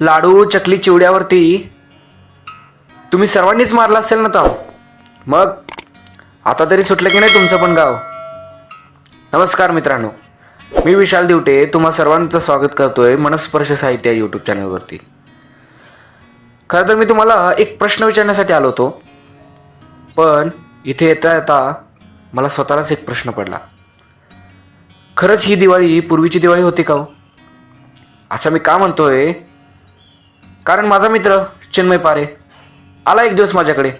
लाडू चकली चिवड्यावरती. तुम्ही सर्वांनीच मारला असेल ना ताव? मग? आता तरी सुटलं की नाही तुमचं पण गाव? नमस्कार मित्रांनो. मी विशाल दिवटे तुम्हा सर्वांचं स्वागत करतोय मनस्पर्श साहित्य यूट्यूब चॅनलवरती खरं तर मी तुम्हाला एक प्रश्न विचारण्यासाठी आलो होतो. पण इथे येता येता मला स्वतःलाच एक प्रश्न पडला. खरंच ही दिवाळी पूर्वीची दिवाळी होती का हो? असं मी का म्हणतोय? कारण माझा मित्र चिन्मय पारे आला एक दिवस माझ्याकडे.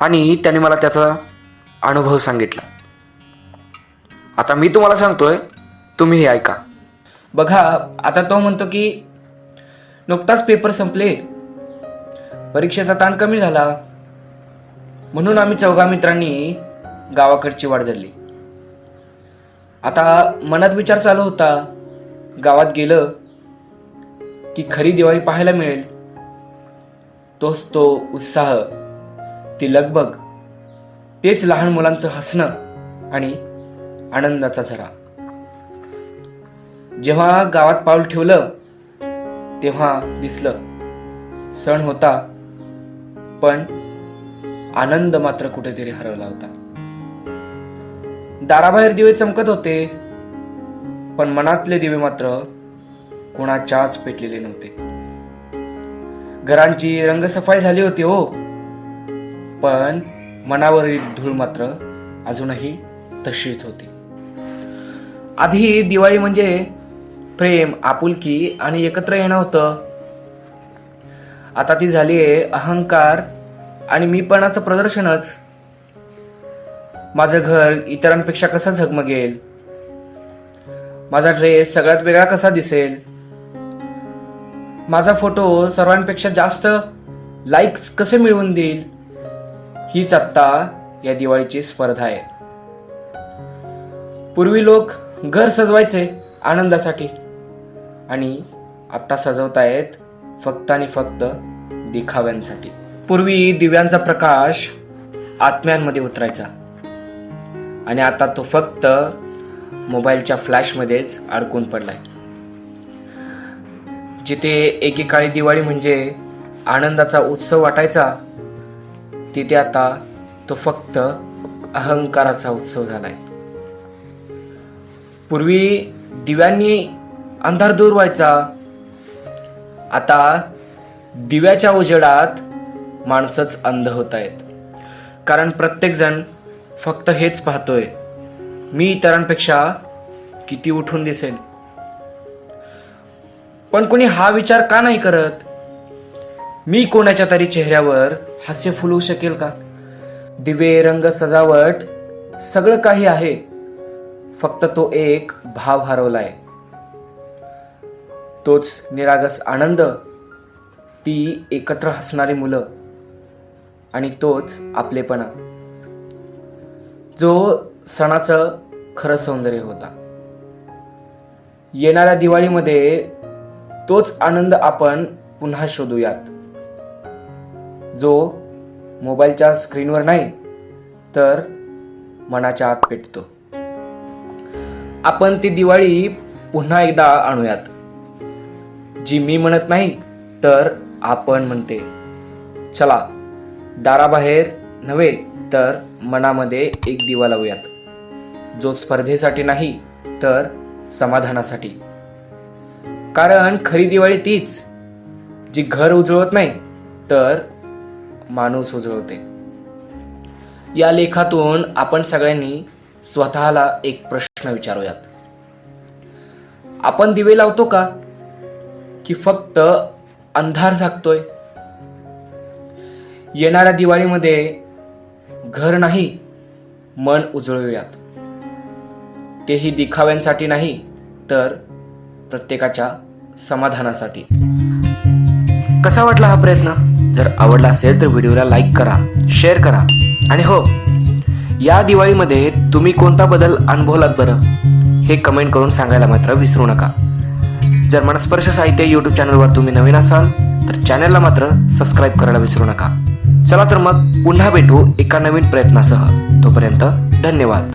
आणि त्याने मला त्याचा अनुभव सांगितला. आता मी तुम्हाला सांगतोय तुम्ही हे ऐका. बघा आता तो म्हणतो की नुकताच पेपर संपले. परीक्षेचा ताण कमी झाला. म्हणून आम्ही चौघा मित्रांनी गावाकडची वाट धरली. आता मनात विचार चालू होता. गावात गेलं की खरी दिवाळी पाहायला मिळेल. तोच तो उत्साह ती लगबग तेच लहान मुलांचं हसणं आणि आनंदाचा झरा. जेव्हा गावात पाऊल ठेवलं तेव्हा दिसलं सण होता पण आनंद मात्र कुठेतरी हरवला होता. दाराबाहेर दिवे चमकत होते पण मनातले दिवे मात्र कोणाच्याच पेटलेले नव्हते. घरांची रंगसफाई झाली होती हो. पण मनावरील धूळ मात्र अजूनही तशीच होती. आधी दिवाळी म्हणजे प्रेम आपुलकी आणि एकत्र येणं होतं. आता ती झाली आहे अहंकार आणि मी पण असं प्रदर्शनच. माझं घर इतरांपेक्षा कसं झगमगेल? माझा ड्रेस सगळ्यात वेगळा कसा दिसेल? माझा फोटो सर्वांपेक्षा जास्त लाईक्स कसे मिळवून देईल? हीच आत्ता या दिवाळीची स्पर्धा आहे. पूर्वी लोक घर सजवायचे आनंदासाठी. आणि आत्ता सजवतायत फक्त आणि फक्त दिखाव्यांसाठी. पूर्वी दिव्यांचा प्रकाश आत्म्यांमध्ये उतरायचा. आणि आता तो फक्त मोबाईलच्या फ्लॅशमध्येच अडकून पडलाय. जिथे एकेकाळी दिवाळी म्हणजे आनंदाचा उत्सव वाटायचा तिथे आता तो फक्त अहंकाराचा उत्सव झालाय. पूर्वी दिव्यांनी अंधार दूर व्हायचा. आता दिव्याच्या उजेडात माणसंच अंध होत आहेत कारण प्रत्येकजण फक्त हेच पाहतोय. मी इतरांपेक्षा किती उठून दिसेल पण कोणी हा विचार का नाही करत? मी कोणाच्या तरी चेहऱ्यावर हास्य फुलवू शकेल का? दिवे रंग सजावट सगळं काही आहे. फक्त तो एक भाव हरवलाय. तोच निरागस आनंद ती एकत्र हसणारी मुलं आणि तोच आपलेपणा जो सणाचं खरं सौंदर्य होता. येणाऱ्या दिवाळीमध्ये तोच आनंद आपण पुन्हा शोधूयात. जो मोबाईलच्या स्क्रीनवर नाही तर मनाच्या आत पेटतो. आपण ती दिवाळी पुन्हा एकदा आणूयात. जी मी म्हणत नाही तर आपण म्हणते. चला दाराबाहेर नव्हे तर मनामध्ये एक दिवा लावूयात. जो स्पर्धेसाठी नाही तर समाधानासाठी. कारण खरी दिवाळी तीच जी घर उजळवत नाही तर माणूस उजळवते. या लेखातून आपण सगळ्यांनी स्वतःला एक प्रश्न विचारूयात. आपण दिवे लावतो का? की फक्त अंधार झाकतोय? येणाऱ्या दिवाळीमध्ये घर नाही मन उजळूयात. तेही दिखाव्यांसाठी नाही तर प्रत्येकाच्या समाधानासाठी. कसा वाटला हा प्रयत्न? जर आवडला असेल तर व्हिडिओला लाईक करा शेअर करा. आणि हो या दिवाळीमध्ये तुम्ही कोणता बदल अनुभवलात बरं? हे कमेंट करून सांगायला मात्र विसरू नका. जर मनस्पर्श साहित्य यूट्यूब चॅनलवर तुम्ही नवीन असाल तर चॅनलला मात्र सबस्क्राईब करायला विसरू नका. चला तर मग पुन्हा भेटू एका नवीन प्रयत्नासह. तोपर्यंत धन्यवाद.